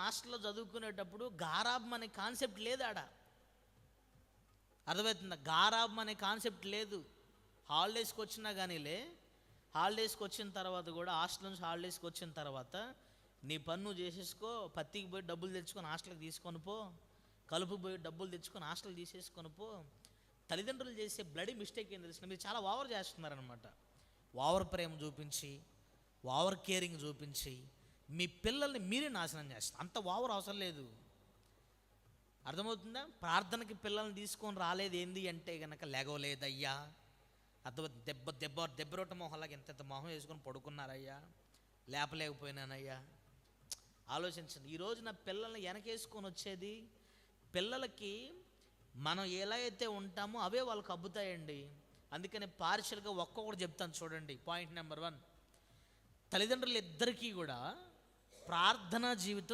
హాస్టల్లో చదువుకునేటప్పుడు గారాబం అనే కాన్సెప్ట్ లేదు ఆడ. అర్థమవుతుందా? గారాబం అనే కాన్సెప్ట్ లేదు. హాలిడేస్కి వచ్చినా కానీలే హాలిడేస్కి వచ్చిన తర్వాత కూడా హాస్టల్ నుంచి హాలిడేస్కి వచ్చిన తర్వాత నీ పన్ను చేసేసుకో పత్తికి పోయి డబ్బులు తెచ్చుకొని హాస్టల్కి తీసుకొని పో కలుపు పోయి డబ్బులు తెచ్చుకొని హాస్టల్ తీసేసుకొని పో. తల్లిదండ్రులు చేసే బ్లడీ మిస్టేక్ ఏం తెలిసిన మీరు చాలా ఓవర్ చేస్తున్నారనమాట ఓవర్ ప్రేమ చూపించి ఓవర్ కేరింగ్ చూపించి మీ పిల్లల్ని మీరే నాశనం చేస్తారు. అంత ఓవర్ అవసరం లేదు. అర్థమవుతుందా? ప్రార్థనకి పిల్లల్ని తీసుకొని రాలేదు ఏంది అంటే కనుక లేగవలేదయ్యా అర్థమవుతుంది? దెబ్బ దెబ్బ దెబ్బరొట్ట మొహంలాగా ఎంత ఎంత మొహం వేసుకొని పడుకున్నారయ్యా. లేపలేకపోయినానయ్యా. ఆలోచించండి. ఈరోజు నా పిల్లల్ని వెనకేసుకొని వచ్చేది పిల్లలకి మనం ఎలా అయితే ఉంటామో అవే వాళ్ళకి అబ్బుతాయండి. అందుకని పార్షల్గా ఒక్కొక్కటి చెప్తాను చూడండి. Point number one. తల్లిదండ్రులు ఇద్దరికీ కూడా ప్రార్థనా జీవితం